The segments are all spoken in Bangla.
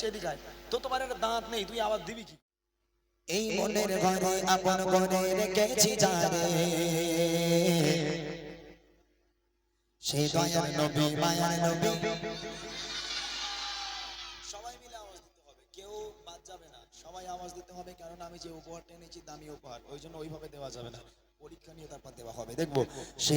বলছে এদিকে তো তোমার একটা দাঁত নেই তুই আবার দিবি কি? এই মনের ঘরে আপন করে রেখেছি যারে সে দয়ার নবী মায়ার নবী। সবাই মিলে আওয়াজ দিতে হবে কেউ বাদ যাবে না। সবাই আওয়াজ দিতে হবে কারণ আমি যে উপহারটা এনেছি দামি উপহার ওই জন্য ওইভাবে দেওয়া যাবে না। পরীক্ষা নিয়ে তারপর দেওয়া হবে দেখব। সে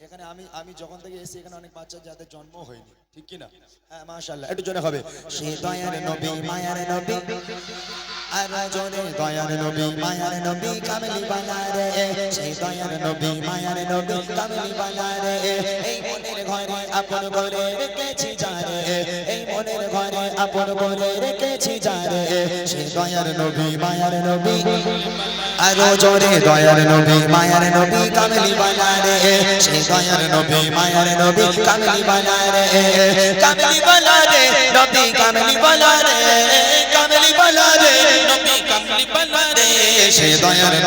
এখানে আমি আমি যখন থেকে এসেছি, এখানে অনেক বাচ্চা যাদের জন্ম হয়নি, ঠিক কি না হ্যাঁ মাশাআল্লাহ, একটু জোরে হবে। সে দয়ার নবী, মায়ার নবী। আর জোরে দয়ার নবী, মায়ার নবী কামলি সে দয়ার নবী, মায়ার নবী কামলি এই মনের ঘরে আপন করে রেখেছি যারে। এই মনের ঘরে আপন করে রেখেছি যারে। সে দয়ার নবী, মায়ার নবী। আর জোরে দয়ার নবী, মায়ার নবী কামলি বানায় রে সে দয়ার নবী, মায়ার নবী কামলি বানায় রে কামলি বানায় রে নবী কামলি বালা সে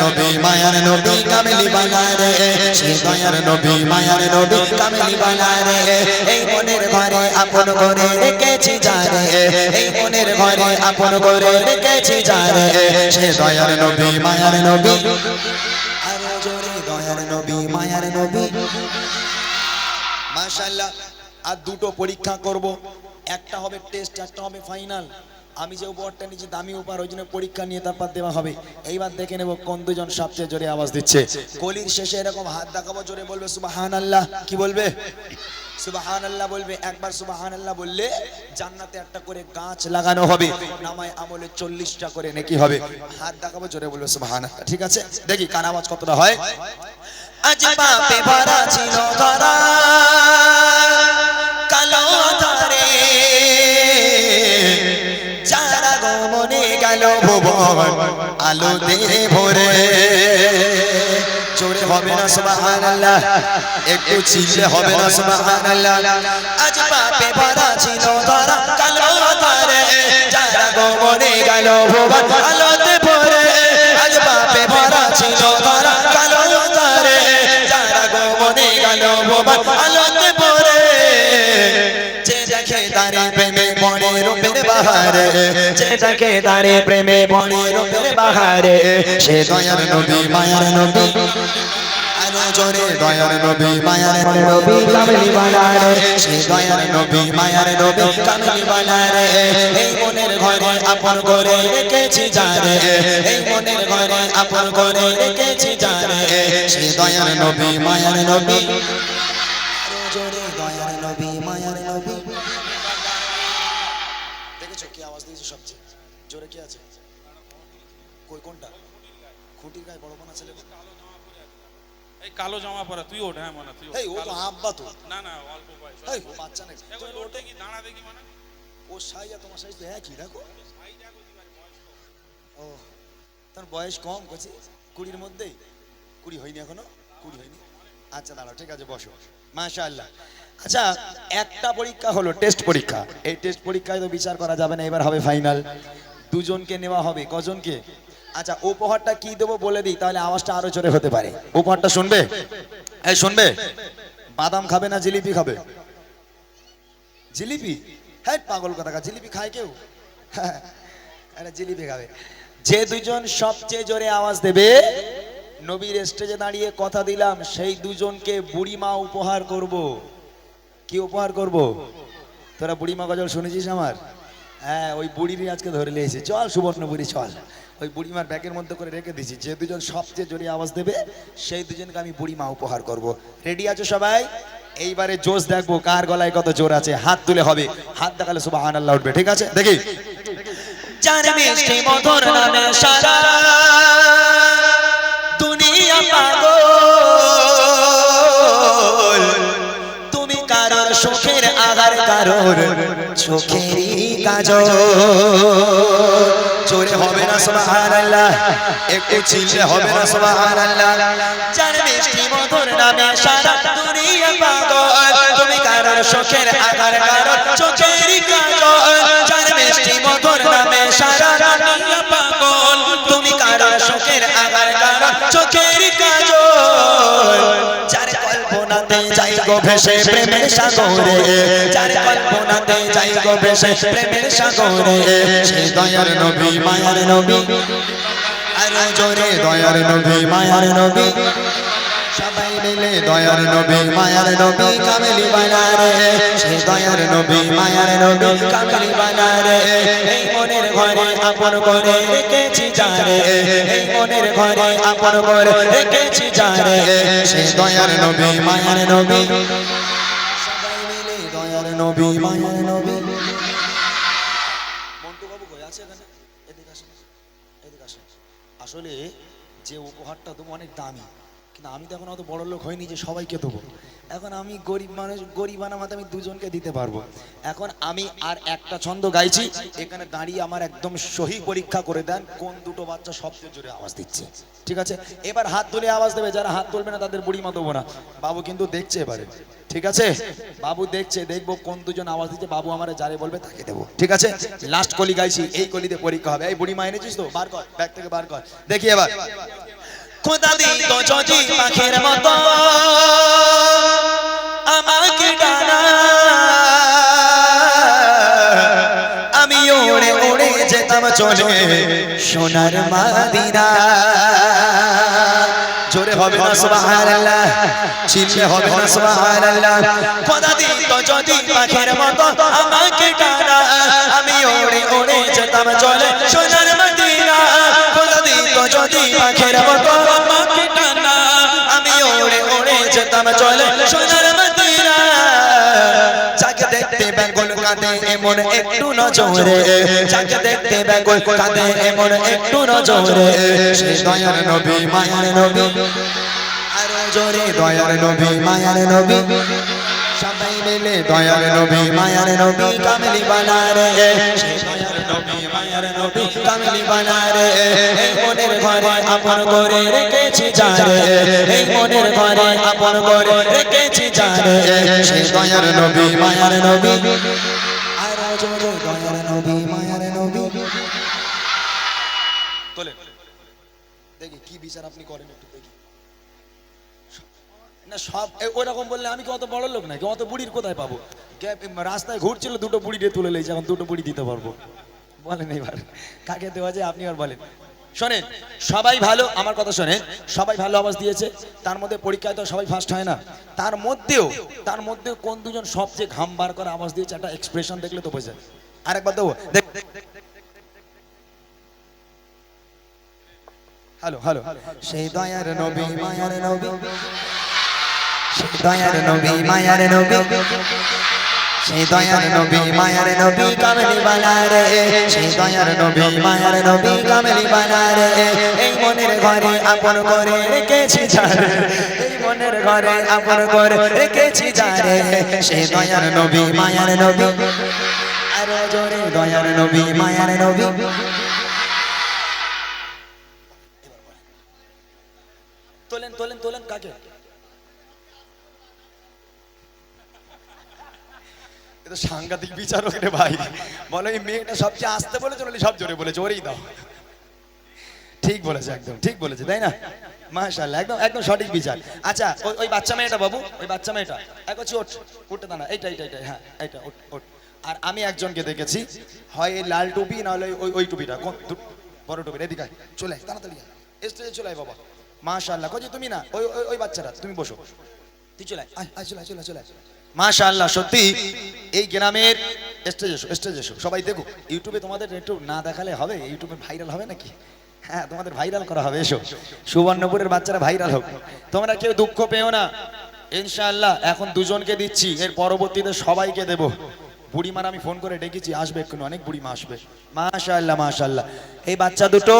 নবী, মায়ার নবী কামলি বালা রে। সে নবী, মায়ার নবী বালা রে। এই মনের ঘরে আপন করে রেখেছি যারে এই মনের ঘরে আপন করে রেখেছি যারে নবী, মায়ার নবী। আরও জোরে দয়ার নবী, মায়ার নবী। মাশাআল্লাহ, আর দুটো পরীক্ষা করব। একটা হবে টেস্ট, একটা হবে ফাইনাল। আমি যে উপহারটা নিয়েছি, দামি উপহার, ওই জন্য পরীক্ষা নিয়ে তারপর দেওয়া হবে। এইবার দেখে নেব কোন দুজন সবচেয়ে জোরে আওয়াজ দিচ্ছে। কলির শেষে এরকম হাত দেখাবো, জোরে বলবে সুবাহান আল্লাহ কি বলবে? সুবাহান আল্লাহ বলবে, একবার সুবাহান আল্লাহ বললে জান্নাতে একটা করে গাছ লাগানো হবে। নামায় আমলে চল্লিশটা করে নাকি হবে। হাত দেখাবো, জোরে বলবে সুবাহান ঠিক আছে? দেখি কার আওয়াজ কতটা হয়। আজ পাপে ভরা ছিল ধরা কালো গেল ভুবন, আলো দিয়ে ভরে। জোরে হবে না, সুবহানাল্লাহ। একটু চিল্লে হবে না, সুবহানাল্লাহ। আজ পাপে ভরা ছিল ধরা কালো ধরে যারা গমনে গেল ভুবন, আলোতে আলোতে বাহারে যে দেখে তারে প্রেমে মনে রূপের বাহারে, সে দয়ার নবী, মায়ার নবী। জোরে, দয়ার নবী, মায়ার নবী কামলি বানারে সে দয়ার আপন করে রেখেছি যারে। সে দয়ার নবী, মায়ার নবী। গায়ে বড় ছেলে এই কালো জামা পরা তুই ওঠ হ্যাঁ মানে তুই এই ও তো আব্বা তো না না অল্প বয়স এই ও বাচ্চা নাকি ওঠে কি দাঁড়া দেখি মানে। ও সাইজ আর তোমার সাইজ তো একই দেখো ও তোর বয়স কম করছি কুড়ির মধ্যেই কুড়ি হয়নি এখনও? কুড়ি হয়নি? আচ্ছা দাঁড়াও ঠিক আছে বসো। মাশাআল্লাহ। আচ্ছা একটা পরীক্ষা হলো টেস্ট পরীক্ষা। এই টেস্ট পরীক্ষায় তো বিচার করা যাবে না এবার হবে ফাইনাল। দুজনকে নেওয়া হবে। কজনকে? আচ্ছা উপহারটা কি দেবো বলে দিই তাহলে আওয়াজটা আরও জোরে হতে পারে। উপহারটা শুনবে? এই শুনবে? বাদাম খাবে না জিলিপি খাবে? জিলিপি? হ্যাঁ পাগল কথা জিলিপি খায় কেউ? আরে জিলিপি খাবে। যে দুজন সবচেয়ে জোরে আওয়াজ দেবে নবীর স্টেজে দাঁড়িয়ে কথা দিলাম সেই দুজনকে বুড়িমা উপহার করব। কি উপহার করব? তোরা বুড়িমা গজল শুনেছিস আমার? হ্যাঁ ওই বুড়িরই আজকে ধরে নিয়েছি চল সুবর্ণপুরি চল। ওই বুড়িমার ব্যাগের মধ্যে করে রেখে দিছি। যে দুজন সবচেয়ে জোরে আওয়াজ দেবে, সেই দুজনকে আমি বুড়িমা উপহার করব। রেডি আছো সবাই? এইবারে জোশ দেখব কার গলায় কত জোর আছে। হাত তুলে হবে। হাত দেখালে সুবাহ আল্লাহ উঠবে, ঠিক আছে? দেখি। দুনিয়া কারোর চোখেরই কাজল। চোরে হবে না সুবহানাল্লাহ। একটু চিল্লে হবে না সুবহানাল্লাহ। যার মিষ্টি মধুর নামে সারা দুনিয়া পাগল। তুমি কারোর চোখের আধার কারোর চোখেরই কাজল। যার মিষ্টি মধুর নামে সারা গো ভেসে প্রেমের সাগরে। চার কল্পনাতে যাই গো ভেসে প্রেমের সাগরে। সে দয়ার নবী, মায়ার নবী। আর জোরে দয়ার নবী, মায়ার নবী। দয়ার নবী, মায়ার নবী কামেলি বানারে সে দয়ার নবী, মায়ার নবী কামেলি বানারে এই মনের ঘরে আপন করে রেখেছি এই মনের ঘরে আপন করে রেখেছি সে দয়ার নবী, মায়ার নবী। সবাই মিলে দয়ার নবী, মায়ার নবী। আসলে যে উপহারটা দেবো অনেক দামি। কিন্তু আমি তো এখন অত বড় লোক হইনি যে সবাইকে দেবো। এখন আমি গরিব মানুষ, গরিব আনামাতে আমি দুজনকে দিতে পারব। এখন আমি আর একটা ছন্দ গাইছি, এখানে দাঁড়িয়ে আমার একদম সহি পরীক্ষা করে দেন, কোন দুটো বাচ্চা সবচেয়ে জোরে আওয়াজ দিচ্ছে। ঠিক আছে? এবার হাত তুলে আওয়াজ দেবে, যারা হাত তুলবে না তাদের বুড়ি মা দেবো না। বাবু কিন্তু দেখছে এবারে। ঠিক আছে? বাবু দেখছে, দেখব কোন দুজন আওয়াজ দিচ্ছে, বাবু আমার যারে বলবে তাকে দেবো। ঠিক আছে? লাস্ট কলি গাইছি, এই কলিতে পরীক্ষা হবে। এই বুড়ি মা এনেছিস তো? বার কর, ব্যাগ থেকে বার কর। দেখি এবার। খোদা দিত যদি পাখির মতো। আমাকে ডানা আমি উড়ে উড়ে যেতাম চলে সোনার মাদিনা। জোরে হবে না, সুবহানাল্লাহ। চিল্লে হবে না, সুবহানাল্লাহ। খোদা দিত যদি পাখির মতো আমাকে ডানা আমি উড়ে উড়ে যেতাম চলে সোনার মদিনা। খোদা দিত যদি পাখির মতো যেতাম চলে, সোনার মদিনা। যাকে দেখতে বেঙ্গল কাঁদে, এমন একটু নজরে। যাকে দেখতে বেঙ্গল কাঁদে, এমন একটু নজরে। সে দয়ার নবী, মায়ার নবী। আরও জোরে দয়ার নবী, মায়ার নবী। সবাই মিলে দয়ার নবী, মায়ার নবী, কামলি বানারে। দেখি, কি বিচার আপনি করেন একটু দেখি। না, সব ওরকম বললে আমি কি অত বড় লোক নাকি? অত বুড়ির কোথায় পাবো? রাস্তায় ঘুরছিল, দুটো বুড়ি দিয়ে তুলে লেগেছে এখন দুটো বুড়ি দিতে পারব। বলেন এবার। কাকে দেওয়া যায় আপনি আর বলেন। শোনেন, সবাই ভালো, আমার কথা শোনেন, সবাই ভালো আওয়াজ দিয়েছে, তার মধ্যে পরীক্ষায় তো সবাই ফার্স্ট হয় না। তার মধ্যেও তার মধ্যেও কোন দুজন সবচেয়ে ঘাম বার করে আওয়াজ দিয়েছে, একটা এক্সপ্রেশন দেখলে তো বোঝা আরেকবার দেবো হ্যালো হ্যালো সেই দয়ার নবী, মায়ার নবী। সেই দয়ার নবী, মায়ার নবী। সেই দয়ার নবী, মায়ার নবী কামলি বানারে। সেই দয়ার নবী, মায়ার নবী কামলি বানারে। এই মনের ঘরে আপন করে রেখেছি যারে। এই মনের ঘরে আপন করে রেখেছি যারে। সেই দয়ার নবী, মায়ার নবী। আরও জোরে দয়ার নবী, মায়ার নবী। তোলেন তোলেন তোলেন কাকে? এ তো সাংঘাতিক বিচারক রে ভাই। বলো এই মেয়েটা সবচেয়ে আসতে বলেছে নাহলে সব জোরে বলেছে? ওরেই দাও। ঠিক বলেছে একদম ঠিক বলেছে তাই না? মাশাআল্লাহ একদম একদম সঠিক বিচার। আচ্ছা ওই বাচ্চা মেয়েটা বাবু ওই বাচ্চা মেয়েটা। এক হচ্ছে ওঠ উঠতে দাঁড়া এইটা এইটা এইটা হ্যাঁ এইটা ওঠ ওঠ। আর আমি একজনকে দেখেছি হয় এই লাল টুপি নাহলে ওই ওই টুপিটা। বড় টুপি এদিকে চলে আয়, তাড়াতাড়ি স্টেজে চলে আয় বাবা। মাশাআল্লাহ কজি তুমি না ওই ওই বাচ্চাটা তুমি বসো। তুই চলে আয়, আয় চলে চলে চলে। মাশাআল্লাহ, সত্যি। এই গ্রামের স্টেজ এসো স্টেজ এসো। সবাই দেখো ইউটিউবে তোমাদের একটু না দেখালে হবে? ইউটিউবে ভাইরাল হবে নাকি? হ্যাঁ তোমাদের ভাইরাল করা হবে, এসো। সুবর্ণপুরের বাচ্চারা ভাইরাল হোক। তোমরা কেউ দুঃখ পেও না। ইনশাআল্লাহ, এখন দুজনকে দিচ্ছি, এর পরবর্তীতে সবাইকে দেব। বুড়িমার আমি ফোন করে ডেকেছি, আসবে এক্ষুনি, অনেক বুড়িমা আসবে। মাশাআল্লাহ মাশাআল্লাহ। এই বাচ্চা দুটো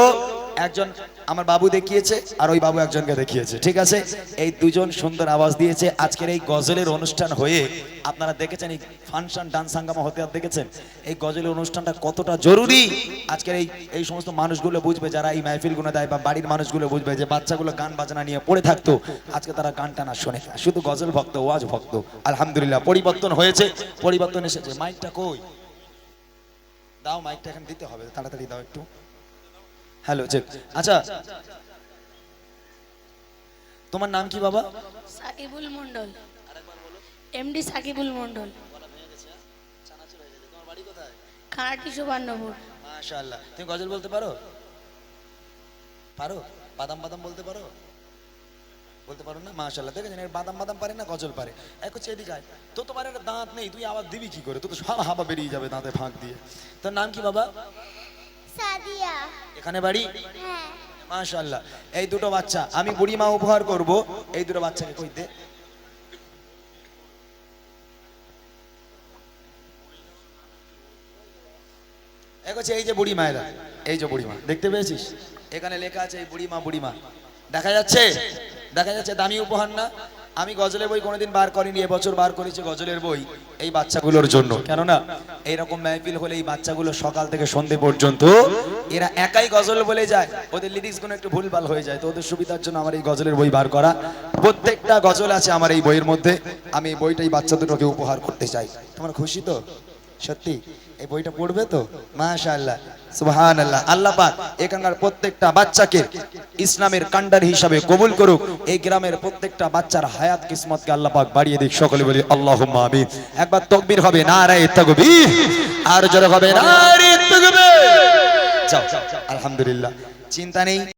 একজন আমার বাবু দেখিয়েছে আর ওই বাবু একজনকে দেখিয়েছে, ঠিক আছে? এই দুজন সুন্দর আওয়াজ দিয়েছে। আজকের এই গজলের অনুষ্ঠান হয়ে আপনারা দেখেছেন এই ফাংশন ডান্স হাঙ্গামা হতে আর দেখেছেন? এই গজলের অনুষ্ঠানটা কতটা জরুরি? আজকের এই এই সমস্ত মানুষগুলো বুঝবে যারা এই মাহফিলগুলো দেয় বা বাড়ির মানুষগুলো বুঝবে যে বাচ্চাগুলো গান বাজনা নিয়ে পড়ে থাকতো। আজকে তারা গানটা না শোনে। শুধু গজল ভক্ত, ওয়াজ ভক্ত। আলহামদুলিল্লাহ, পরিবর্তন হয়েছে। পরিবর্তন এসেছে। মাইকটা কই? দাও মাইকটা এখন দিতে হবে। তাড়াতাড়ি দাও একটু। হ্যালো চেক আচ্ছা। তোমার নাম কি বাবা? সাকিবুল মন্ডল এমডি সাকিবুল মন্ডল খানাটি সুবর্ণপুর মাশাআল্লাহ। তুমি গজল বলতে পারো? পারো? বাদাম বাদাম বলতে পারো? বলতে পারো না? মাশাআল্লাহ। দেখেছেন বাদাম বাদাম পারে না গজল পারে। এক হচ্ছে এদিকে আয়। তো তোমার একটা দাঁত নেই তুই আবার দিবি কি করে? তো তো সব হাবা বেরিয়ে যাবে দাঁতে ফাঁক দিয়ে। তোর নাম কি বাবা? সাদিয়া। এখানে বাড়ি? হ্যাঁ। মাশাআল্লাহ। এই দুটো বাচ্চা আমি বুড়িমা উপহার করব। এই দুটো বাচ্চাকে কই দে। হচ্ছে এই যে বুড়ি মায়েরা এই যে বুড়িমা দেখতে পেয়েছিস? এখানে লেখা আছে এই বুড়িমা বুড়িমা। দেখা যাচ্ছে? দেখা যাচ্ছে দামি উপহার না? আমি গজলের বই কোনোদিন বার করিনি, এবছর বার করেছি গজলের বই, এই বাচ্চাগুলোর জন্য। কেননা, এইরকম মাহফিল হলে এই বাচ্চাগুলো সকাল থেকে সন্ধে পর্যন্ত এরা একাই গজল বলে যায়। ওদের লিরিক্সগুলো একটু ভুলভাল হয়ে যায়, তো ওদের সুবিধার জন্য আমার এই গজলের বই বার করা। প্রত্যেকটা গজল আছে আমার এই বইয়ের মধ্যে। আমি এই বইটাই বাচ্চা দুটোকে উপহার করতে চাই। তোমার খুশি তো? সত্যি, এই বইটা পড়বে তো? মাশাআল্লাহ, সুবহানাল্লাহ। আল্লাহ পাক এখানকার প্রত্যেকটা বাচ্চাকে ইসলামের কান্ডার হিসাবে কবুল করুক। এই গ্রামের প্রত্যেকটা বাচ্চার হায়াত কিসমতকে আল্লাহ পাক বাড়িয়ে দিক। সকলে বলি, আল্লাহুম্মা আমিন। একবার তাকবীর হবে, নারায়ে তাকবীর। আর জোরে হবে, নারায়ে তাকবীর। যাও। আলহামদুলিল্লাহ। চিন্তা নেই।